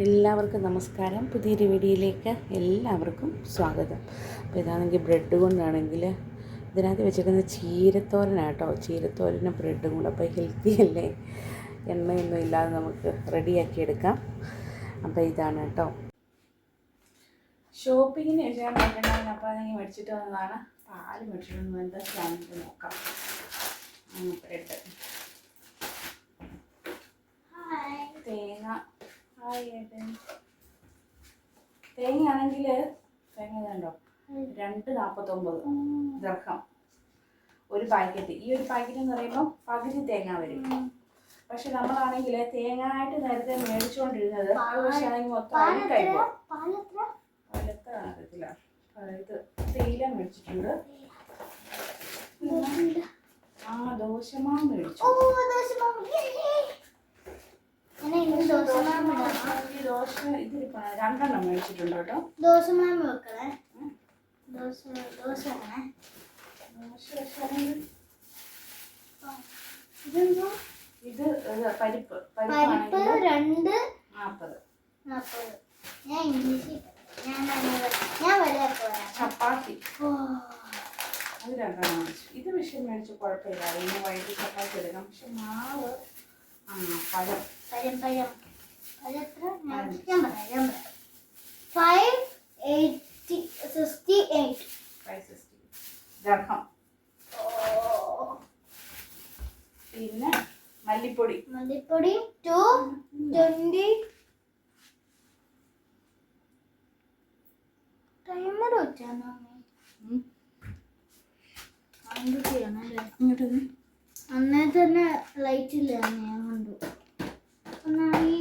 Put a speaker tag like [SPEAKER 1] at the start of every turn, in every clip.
[SPEAKER 1] എല്ലാവർക്കും നമസ്കാരം. പുതിയൊരു വീഡിയോയിലേക്ക് എല്ലാവർക്കും സ്വാഗതം. അപ്പോൾ ഇതാണെങ്കിൽ ബ്രെഡ് കൊണ്ടാണെങ്കിൽ ഇതിനകത്ത് വെച്ചിരിക്കുന്നത് ചീരത്തോരനാട്ടോ ചീരത്തോരനും ബ്രെഡും കൂടെ. അപ്പോൾ ഹെൽത്തി അല്ലേ? എണ്ണയൊന്നും ഇല്ലാതെ നമുക്ക് റെഡിയാക്കി എടുക്കാം. അപ്പോൾ ഇതാണ് കേട്ടോ. ഷോപ്പിങ്ങിന് ഞാൻ പറഞ്ഞിട്ടുണ്ടായിരുന്നു. അപ്പോൾ അതെങ്കിൽ മേടിച്ചിട്ട് വന്നതാണ്. പാൽ മേടിച്ചിട്ട് എന്താ സ്റ്റാൻഡ് നോക്കാം. ബ്രെഡ് തേങ്ങ ഹായ് ഏട്ടൻ തേങ്ങയാണെങ്കിൽ തേങ്ങ കണ്ടോ? രണ്ട് നാൽപ്പത്തൊമ്പത് ദർഹം. ഒരു പാക്കറ്റ്. ഈ ഒരു പാക്കറ്റ് എന്ന് പറയുമ്പോൾ പകുതി തേങ്ങ വരും. പക്ഷെ നമ്മളാണെങ്കിൽ തേങ്ങായിട്ട് നേരത്തെ മേടിച്ചുകൊണ്ടിരുന്നത് പക്ഷെ ആണെങ്കിൽ മൊത്തം അറിയത്തില്ല. ഇത് തേയില മേടിച്ചിട്ടുണ്ട്. ആ ദോശമാ മേടിച്ചു ഈ ദോശ ഇത് രണ്ടെണ്ണം മേടിച്ചിട്ടുണ്ട് കേട്ടോ.
[SPEAKER 2] ദോശമാമ വെക്കണേ ദോശ ദോശ ഇതെന്തോ?
[SPEAKER 1] ഇത് പരിപ്പ്.
[SPEAKER 2] പരിപ്പ് രണ്ട്
[SPEAKER 1] നാൽപ്പത്
[SPEAKER 2] നാൽപ്പത് ഞാൻ ഇംഗ്ലീഷിൽ ഞാൻ ഞാൻ വരാം.
[SPEAKER 1] ചപ്പാത്തി.
[SPEAKER 2] ഓ.
[SPEAKER 1] അത് രണ്ടെണ്ണം മേടിച്ചു. ഇത് വിഷയം മേടിച്ച് കുഴപ്പമില്ല. ഇന്ന് വൈകിട്ട് ചപ്പാത്തി എടുക്കാം പക്ഷെ മാവ് ആ പഴം.
[SPEAKER 2] പഴം പരം five eighty sixty eight
[SPEAKER 1] five sixty dirham പിന്നെ മല്ലിപ്പൊടി.
[SPEAKER 2] മല്ലിപ്പൊടി ടു ട്വന്റി ടൈമർ വെച്ചാണോ?
[SPEAKER 1] ഇങ്ങോട്ട്
[SPEAKER 2] അന്നേ തന്നെ ലൈറ്റ് ഇല്ല ഞാൻ കണ്ടു. എന്നാ ഈ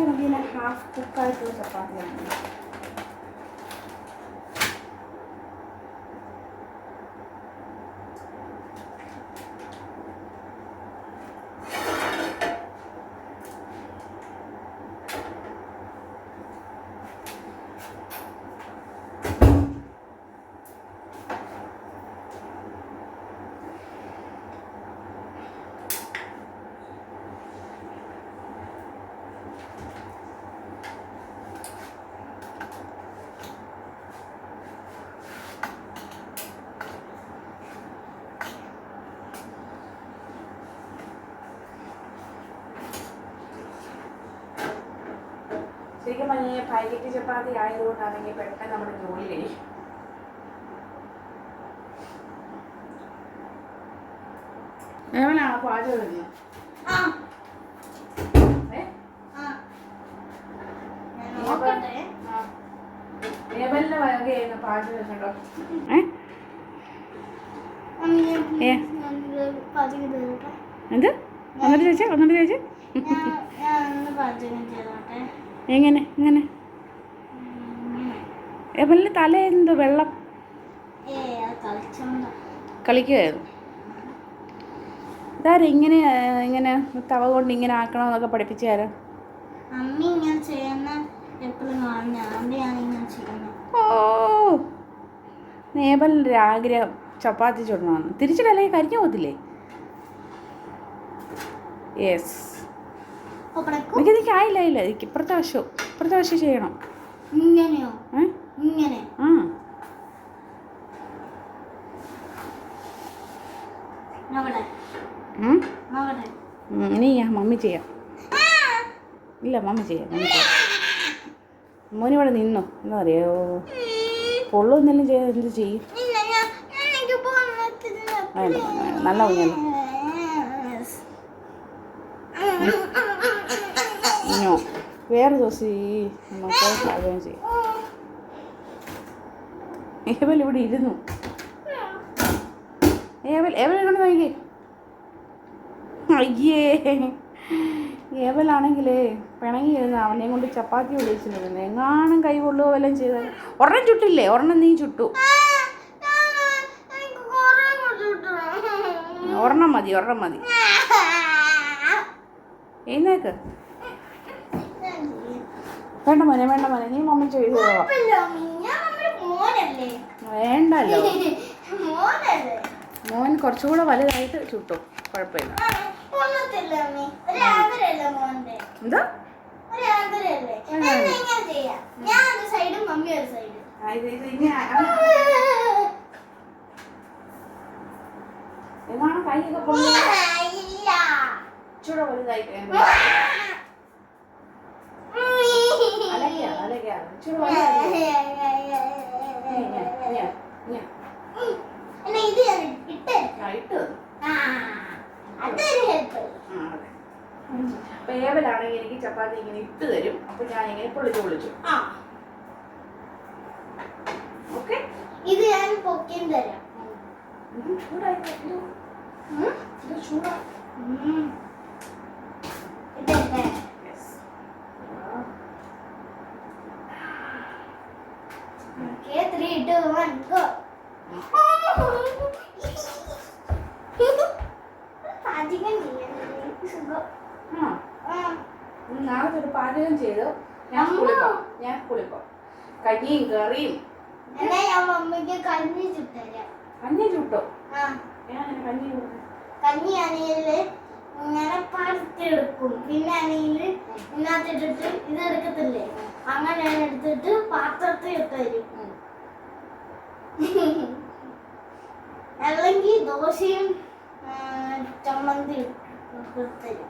[SPEAKER 2] നാളെ ഇത് എന്തിനാണ്
[SPEAKER 1] ചപ്പാത്തി ആണെങ്കിൽ ഹാഫ് കുക്കായിട്ടുള്ള ചപ്പാത്തിയാണ് പറഞ്ഞാൽ പാക്കറ്റ് ചപ്പാത്തി ആയതുകൊണ്ടാണെങ്കിൽ പെട്ടെന്ന് നമ്മുടെ ജോലി കഴിയും എവനാണോ പാചകം. ലേബലിന്റെ വകയായിരുന്നു പാചകം കേട്ടോ. എന്ത്? ഒന്നിട്ട് ചോദിച്ചേ? ഒന്നിട്ട്
[SPEAKER 2] ഒന്ന് പാചകം ചെയ്തോട്ടെ.
[SPEAKER 1] എങ്ങനെ? എങ്ങനെ? ലേബലിൽ തല എന്തോ വെള്ളം?
[SPEAKER 2] കളിക്കുകയായിരുന്നു
[SPEAKER 1] കളിക്കുമായിരുന്നു ഇതാരും ഇങ്ങനെ ഇങ്ങനെ തവ കൊണ്ട് ഇങ്ങനെ ആക്കണമെന്നൊക്കെ പഠിപ്പിച്ചു തരാം
[SPEAKER 2] അമ്മ ഇങ്ങനെ ചെയ്യുന്ന
[SPEAKER 1] ഓ നേബലിന്റെ ആഗ്രഹം ചപ്പാത്തി ചുടണമെന്ന് തിരിച്ചിട്ടല്ലേ കരിഞ്ഞു പോകത്തില്ലേ? യെസ് എനിക്ക് ആയില്ല ഇല്ല ഇപ്പുറത്തെ വശവും ഇപ്പുറത്തെ വശം ചെയ്യണം.
[SPEAKER 2] ഇങ്ങനെയോ? ഇങ്ങനെ.
[SPEAKER 1] ആ. ഇനി മമ്മി ചെയ്യാം. ഇല്ല മമ്മി ചെയ്യാം മമ്മി ചെയ്യാം. മോനി ഇവിടെ നിന്നോ? എന്താ അറിയോ പൊള്ളൊന്നെല്ലാം ചെയ്യാൻ എന്ത് ചെയ്യും വേണ്ട വേണ്ട. നല്ല കുഞ്ഞല്ല വേറെ ദിവസം ഈ നമുക്ക് പാചകം ചെയ്യാം ഏവൽ ഇവിടെ ഇരുന്നു. ഏവൽ ഏവൽ കൊണ്ട് നോക്കി? അയ്യേ. ഏവലാണെങ്കിലേ പിണങ്ങി ഇരുന്ന് അവനെയും കൊണ്ട് ചപ്പാത്തി ഒളിച്ചിരുന്നു എങ്ങാനും കൈ കൊള്ളുകയോ വല്ലതും ചെയ്താൽ? ഒരെണ്ണം ചുട്ടില്ലേ? ഒരെണ്ണം നീ ചുട്ടു. ഒരെണ്ണം മതി ഒരെണ്ണം മതി. എഴുന്നേക്ക്. വേണ്ട മോനെ വേണ്ട മോനെ നീ മമ്മി ചെയ്തു വേണ്ടല്ലോ. മോൻ കുറച്ചുകൂടെ വലുതായിട്ട് ചുട്ടും കുഴപ്പമില്ല.
[SPEAKER 2] കൈ
[SPEAKER 1] എന്താ?
[SPEAKER 2] ഒരു ആഗ്രഹമല്ലേ എന്നാ ഇങ്ങനെ
[SPEAKER 1] ഏവലാണെങ്കിൽ എനിക്ക് ചപ്പാത്തി ഇങ്ങനെ ഇട്ട് തരും. അപ്പൊ ഞാൻ ഇങ്ങനെ പൊളിച്ചു പൊളിച്ചു ഓക്കെ
[SPEAKER 2] ഇത് ഞാൻ പൊക്കിയും തരാം
[SPEAKER 1] ചൂടായി ചൂടാ
[SPEAKER 2] ഉം. ഇതല്ലേ
[SPEAKER 1] Yes.
[SPEAKER 2] Okay, three, two, one, go. പാചകം ചെയ്യാൻ എനിക്ക് സുഖം.
[SPEAKER 1] ആ
[SPEAKER 2] ആ.
[SPEAKER 1] ഇന്ന് നാളെ തൊട്ട് പാചകം ചെയ്തു ഞാൻ
[SPEAKER 2] അമ്മ.
[SPEAKER 1] കുളിപ്പം ഞാൻ കുളിപ്പം കഞ്ഞിയും കറിയും.
[SPEAKER 2] മമ്മിക്ക് കഞ്ഞി ചുട്ടരാം.
[SPEAKER 1] കഞ്ഞി ചുട്ടോ? കഞ്ഞി.
[SPEAKER 2] കഞ്ഞി ആണെങ്കിൽ ഇങ്ങനെ പരത്തിയെടുക്കും പിന്നെ ആണെങ്കിൽ ഇതിനകത്തിട്ടിട്ട് ഇത് എടുക്കത്തില്ലേ? അങ്ങനെ ഞാൻ എടുത്തിട്ട് പാത്രത്തിൽ ഇട്ട് തരും.
[SPEAKER 1] ഉം.
[SPEAKER 2] അല്ലെങ്കിൽ ദോശയും ചമ്മന്തി ഇട്ട് തരും.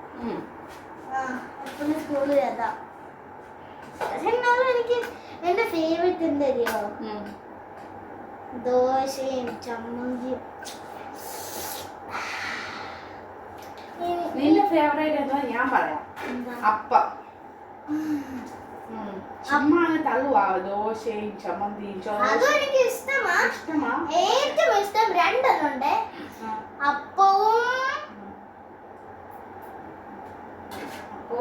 [SPEAKER 2] ആ എപ്പോഴും സ്കൂളിൽ അതാ പക്ഷെ എന്നാലും എനിക്ക് എന്റെ ഫേവറേറ്റ് എന്തറിയോ ദോശയും ചമ്മന്തിയും.
[SPEAKER 1] നിന്റെ ഫേവറേറ്റ് എന്താ ഞാൻ പറയാം. അപ്പം. ഉം. ചുമ്മാ അങ്ങ് തള്ളുവാ. ദോശയും ചമ്മന്തിയും
[SPEAKER 2] അതും എനിക്ക് ഇഷ്ടമാ.
[SPEAKER 1] ഇഷ്ടമാ
[SPEAKER 2] ഏറ്റവും ഇഷ്ടം രണ്ടെണ്ണുണ്ട്
[SPEAKER 1] ആ.
[SPEAKER 2] അപ്പവും
[SPEAKER 1] അപ്പോ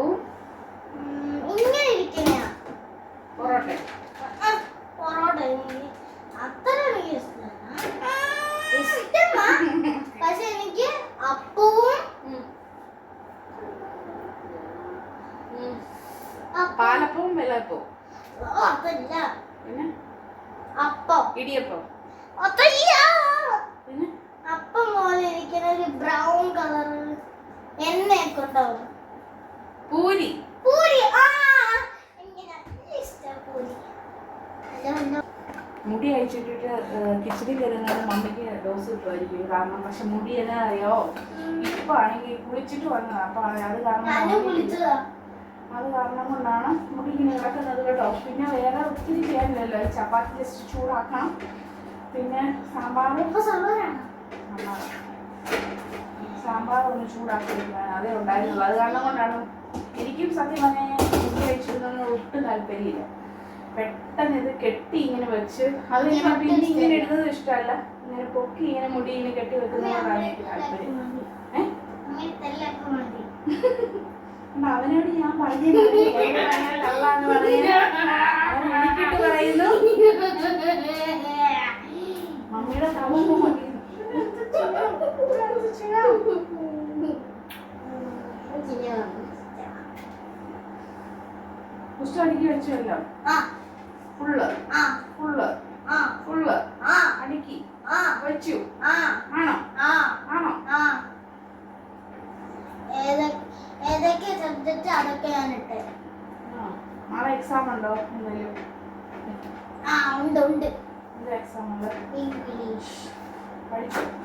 [SPEAKER 2] ഉം, ഇങ്ങനെ ഇരിക്കണയാ
[SPEAKER 1] പൊറോട്ട
[SPEAKER 2] ആ, പൊറോട്ട എനിക്ക് അത്ര എനിക്ക് ഇഷ്ടമാണ് ഇഷ്ടമാ പക്ഷെ എനിക്ക് അപ്പവും
[SPEAKER 1] ഉം. ഉം.
[SPEAKER 2] അപ്പം
[SPEAKER 1] പാലപ്പവും വെള്ളപ്പവും
[SPEAKER 2] ഓ, അതല്ല
[SPEAKER 1] പിന്നെ
[SPEAKER 2] അപ്പം
[SPEAKER 1] ഇടിയപ്പം
[SPEAKER 2] അതല്ല
[SPEAKER 1] പിന്നെ
[SPEAKER 2] അപ്പം പോലെ ഇരിക്കുന്ന ഒരു ബ്രൗൺ കളർ എണ്ണയൊക്കെ ഉണ്ടാവും
[SPEAKER 1] പൂരി.
[SPEAKER 2] പൂരി ആ ഇഷ്ടം
[SPEAKER 1] മുടി അയച്ചിട്ടിട്ട് കിച്ചടി കയറുന്നത് മമ്മിക്ക് ഡോസ് കിട്ടുമായിരിക്കും. കാരണം പക്ഷെ മുടി എന്നാ അറിയോ? ഇപ്പൊ ആണെങ്കിൽ കുളിച്ചിട്ട് വന്നതാ. അപ്പൊ അത് കാരണം അത് കാരണം കൊണ്ടാണ് മുടി ഇങ്ങനെ കിടക്കുന്നത് കേട്ടോ. പിന്നെ വേറെ ഒത്തിരി ചെയ്യാനില്ലല്ലോ. ചപ്പാത്തി ജസ്റ്റ് ചൂടാക്കണം. പിന്നെ സാമ്പാർ സാമ്പാർ ഒന്ന് ചൂടാക്കി വെക്കാൻ. അതേ ഉണ്ടായിരുന്നുള്ളൂ. അത് കാരണം കൊണ്ടാണ് എനിക്കും സത്യം പറഞ്ഞാൽ ഫുഡ് കഴിച്ചിരുന്നത് ഒട്ടും താല്പര്യമില്ല. പെട്ടെന്ന് ഇത് കെട്ടി ഇങ്ങനെ വെച്ച് അത് പിന്നെ ഇങ്ങനെ ഇടുന്നത് ഇഷ്ടമല്ല. ഇങ്ങനെ പൊക്കി ഇങ്ങനെ മുടി ഇങ്ങനെ കെട്ടി വെക്കുന്നതാണ് എനിക്ക് താല്പര്യം. അവനോട് ഞാൻ പറഞ്ഞു കള്ളാന്ന് പറയുന്നത് അവൻ എനിക്കിട്ട് പറയുന്നു. മമ്മിയുടെ തവന്ന് മതി പുസ്തകം വെച്ചല്ലോ ഫുള്ള്.
[SPEAKER 2] ആ.
[SPEAKER 1] ഫുള്ള്.
[SPEAKER 2] ആ.
[SPEAKER 1] ഫുള്ള്.
[SPEAKER 2] ആ.
[SPEAKER 1] അടുക്കി.
[SPEAKER 2] ആ.
[SPEAKER 1] വെച്ചു.
[SPEAKER 2] ആ.
[SPEAKER 1] ആണോ?
[SPEAKER 2] ആ.
[SPEAKER 1] ആണോ?
[SPEAKER 2] ആ. ഏതൊക്കെ സബ്ജക്റ്റ് അതൊക്കെ ഞാൻ ഇട്ടേ.
[SPEAKER 1] ആ. നാളെ എക്സാം ഉണ്ടോ? എന്തെങ്കിലും
[SPEAKER 2] ആ ഉണ്ട് ഉണ്ട്.
[SPEAKER 1] എന്ത് എക്സാം ഉണ്ട്
[SPEAKER 2] ഇംഗ്ലീഷ് പഠിപ്പിക്കരുത്.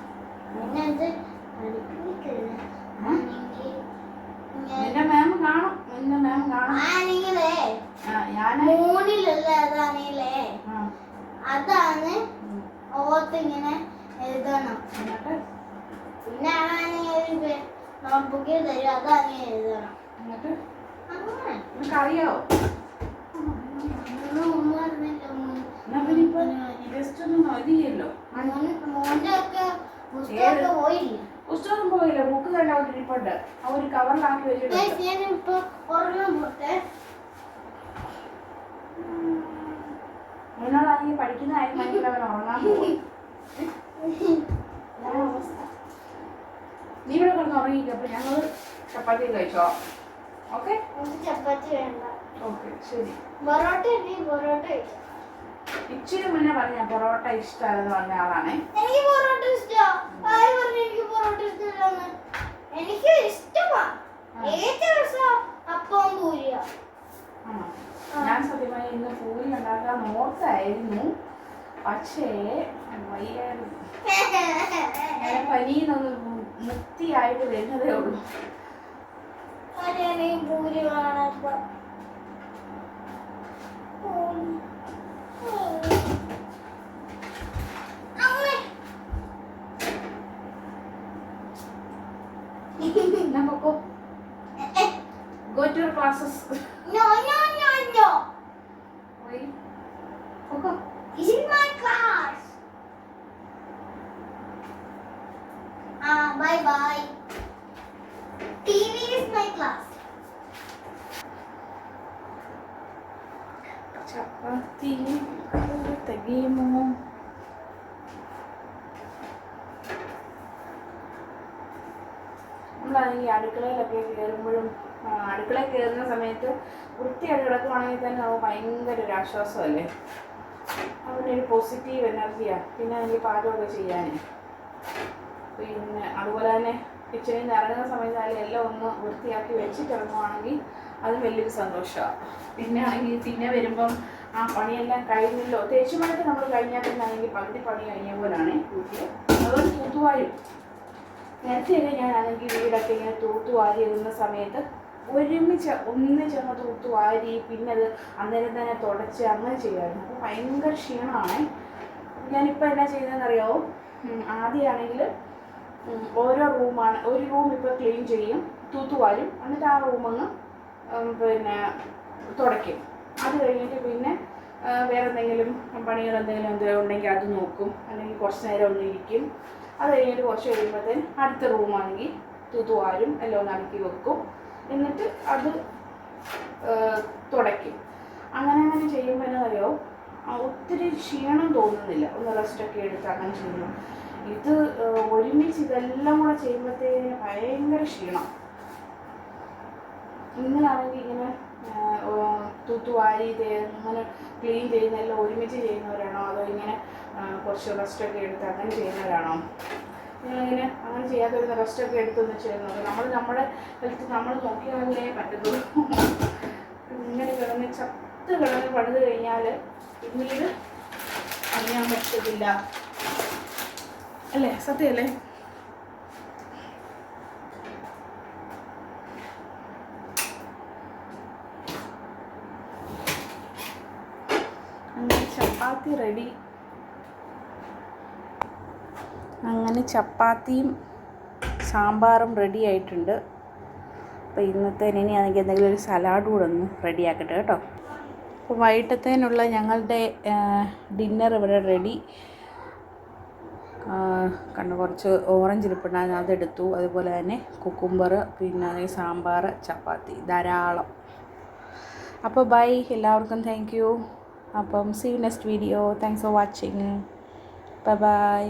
[SPEAKER 2] ആണെങ്കിൽ
[SPEAKER 1] മാം കാണും. നിന്റെ മാം കാണും.
[SPEAKER 2] അതാണെങ്കിലേ
[SPEAKER 1] ആ
[SPEAKER 2] അതാണ് ഓത്തിങ്ങനെ എഴുതണം. പിന്നെ ആണെങ്കിൽ നോട്ട്ബുക്കിൽ തരും. അതാണ് എഴുതണം.
[SPEAKER 1] എന്നിട്ട്?
[SPEAKER 2] അങ്ങനെ.
[SPEAKER 1] നിനക്കറിയാവോ
[SPEAKER 2] ഒന്നും
[SPEAKER 1] പുസ്തകം പോയില്ല? ബുക്ക് തന്നെ അവിടെ ഇരിപ്പുണ്ട് ആ ഒരു കവറിലാക്കി വെച്ചിട്ടുണ്ട്. എന്നോടാണെങ്കിൽ പഠിക്കുന്ന കാര്യം ഭയങ്കര അവൻ ഉറങ്ങാൻ പോകും നീ ഇവിടെ കിടന്ന് ഉറങ്ങിക്കും അപ്പൊ ഞങ്ങൾ ചപ്പാത്തി കഴിച്ചോ? ഓക്കെ?
[SPEAKER 2] ചപ്പാത്തി വേണ്ട.
[SPEAKER 1] ഓക്കെ ശരി.
[SPEAKER 2] പൊറോട്ട പൊറോട്ട കഴിക്കാം
[SPEAKER 1] ഇച്ചിരി മുന്നേ പറഞ്ഞ പൊറോട്ട ഇഷ്ടമാണെന്ന് പറഞ്ഞ ആളാണേ.
[SPEAKER 2] എനിക്ക് പൊറോട്ട ഇഷ്ടമാ ആര് പറഞ്ഞു എനിക്ക് പൊറോട്ട ഇഷ്ടമില്ലെന്ന് എനിക്ക് ഇഷ്ടമാ. ഏറ്റവും ഇഷ്ടം അപ്പവും പൂരിയാ.
[SPEAKER 1] ആണോ? ഞാൻ സത്യമായി ഇന്ന് പൂരി ഉണ്ടാക്കാൻ നോക്കായിരുന്നു പക്ഷേ ഞാൻ പനിയെന്നൊന്ന് മുക്തിയായിട്ട് വരുന്നതേ ഉള്ളൂ.
[SPEAKER 2] പൂരി ഈ
[SPEAKER 1] Number go. Go to your.
[SPEAKER 2] No, no, no, no. My class. Ah, bye bye.
[SPEAKER 1] ചപ്പാത്തി തികയുമോ നമ്മളാണെങ്കിൽ അടുക്കളയിലൊക്കെ കയറുമ്പോഴും അടുക്കളയിൽ കയറുന്ന സമയത്ത് വൃത്തിയായിട്ട് കിടക്കുവാണെങ്കിൽ തന്നെ നമുക്ക് ഭയങ്കര ഒരു ആശ്വാസമല്ലേ? അതിന്റെ ഒരു പോസിറ്റീവ് എനർജിയാണ് പിന്നെ എനിക്ക് പാചകമൊക്കെ ചെയ്യാൻ പിന്നെ അതുപോലെ തന്നെ കിച്ചണിൽ നിന്ന് ഇറങ്ങുന്ന സമയത്തായാലും എല്ലാം ഒന്ന് വൃത്തിയാക്കി വെച്ചിട്ട് ഇറങ്ങുവാണെങ്കിൽ അത് വലിയൊരു സന്തോഷമാണ് പിന്നെ ആണെങ്കിൽ പിന്നെ വരുമ്പം ആ പണിയെല്ലാം കഴിഞ്ഞല്ലോ. തേച്ചുമായിട്ട് നമ്മൾ കഴിഞ്ഞാൽ തന്നെ ആണെങ്കിൽ പകുതി പണി കഴിഞ്ഞ പോലാണ് വീട്ടിൽ അതുകൊണ്ട് തൂത്തുവാരും. നേരത്തെയൊക്കെ ഞാനാണെങ്കിൽ വീടൊക്കെ ഇങ്ങനെ തൂത്തുവാരി ഇടുന്ന സമയത്ത് ഒരുമിച്ച് ഒന്നിച്ചങ്ങ് തൂത്തുവാരി പിന്നെ അത് അന്നേരം തന്നെ തുടച്ച് അങ്ങനെ ചെയ്യുമായിരുന്നു അപ്പോൾ ഭയങ്കര ക്ഷീണമാണ്. ഞാനിപ്പോൾ എന്നാ ചെയ്യുന്നതെന്ന് അറിയാമോ ആദ്യമാണെങ്കിൽ ഓരോ റൂമാണ് ഒരു റൂം ഇപ്പോൾ ക്ലീൻ ചെയ്യും തൂത്തുവാരും എന്നിട്ട് ആ റൂമങ്ങ് പിന്നെ തുടയ്ക്കും. അത് കഴിഞ്ഞിട്ട് പിന്നെ വേറെ എന്തെങ്കിലും പണികൾ എന്തെങ്കിലും എന്തെങ്കിലും ഉണ്ടെങ്കിൽ അത് നോക്കും. അല്ലെങ്കിൽ കുറച്ച് നേരം ഒന്ന് ഇരിക്കും. അത് കഴിഞ്ഞിട്ട് കുറച്ച് കഴിയുമ്പോഴത്തേന് അടുത്ത റൂമാണെങ്കിൽ തൂത്തുവാരും എല്ലാം ഒന്ന് അടുക്കി വെക്കും. എന്നിട്ട് അത് തുടയ്ക്കും. അങ്ങനെ അങ്ങനെ ചെയ്യുമ്പോൾ എന്നാ അറിയോ ഒത്തിരി ക്ഷീണം തോന്നുന്നില്ല. ഒന്ന് റെസ്റ്റൊക്കെ എടുത്ത് അങ്ങനെ ചെയ്യുന്നു ഇത് ഒരുമിച്ച് ഇതെല്ലാം കൂടെ ചെയ്യുമ്പോഴത്തേന് ഭയങ്കര ക്ഷീണം. നിങ്ങളാണെങ്കിൽ ഇങ്ങനെ തൂത്തുവാരി അങ്ങനെ ക്ലീൻ ക്ലീൻ ചെയ്യുന്നതെല്ലാം ഒരുമിച്ച് ചെയ്യുന്നവരാണോ? അതോ ഇങ്ങനെ കുറച്ച് റെസ്റ്റൊക്കെ എടുത്ത് അങ്ങനെ ചെയ്യുന്നവരാണോ? നിങ്ങളിങ്ങനെ അങ്ങനെ ചെയ്യാതെ റെസ്റ്റൊക്കെ എടുത്തൊന്ന് ചെയ്യുന്നത് നമ്മൾ നമ്മുടെ ഹെൽത്ത് നമ്മൾ നോക്കിയാലേ പറ്റത്തുള്ളൂ. ഇങ്ങനെ കിടന്ന് ചത്ത് കിടന്ന് പണിത് കഴിഞ്ഞാൽ പിന്നീട് അറിയാൻ പറ്റത്തില്ല. അല്ലേ? സത്യമല്ലേ അങ്ങനെ ചപ്പാത്തി റെഡി അങ്ങനെ ചപ്പാത്തിയും സാമ്പാറും റെഡി ആയിട്ടുണ്ട്. അപ്പോൾ ഇന്നത്തെ ഇനി ആണെങ്കിൽ എന്തെങ്കിലും ഒരു സലാഡ് കൂടെ ഒന്ന് റെഡിയാക്കട്ടെ കേട്ടോ. അപ്പോൾ വൈകിട്ടത്തേനുള്ള ഞങ്ങളുടെ ഡിന്നർ ഇവിടെ റെഡി കണ്ട് കുറച്ച് ഓറഞ്ച് ഇരിപ്പുണ്ടായിരുന്നു അതെടുത്തു അതുപോലെ തന്നെ കുക്കുംബർ പിന്നെ സാമ്പാർ ചപ്പാത്തി ധാരാളം. അപ്പോൾ ബൈ എല്ലാവർക്കും താങ്ക് അപ്പം see next video thanks for watching bye bye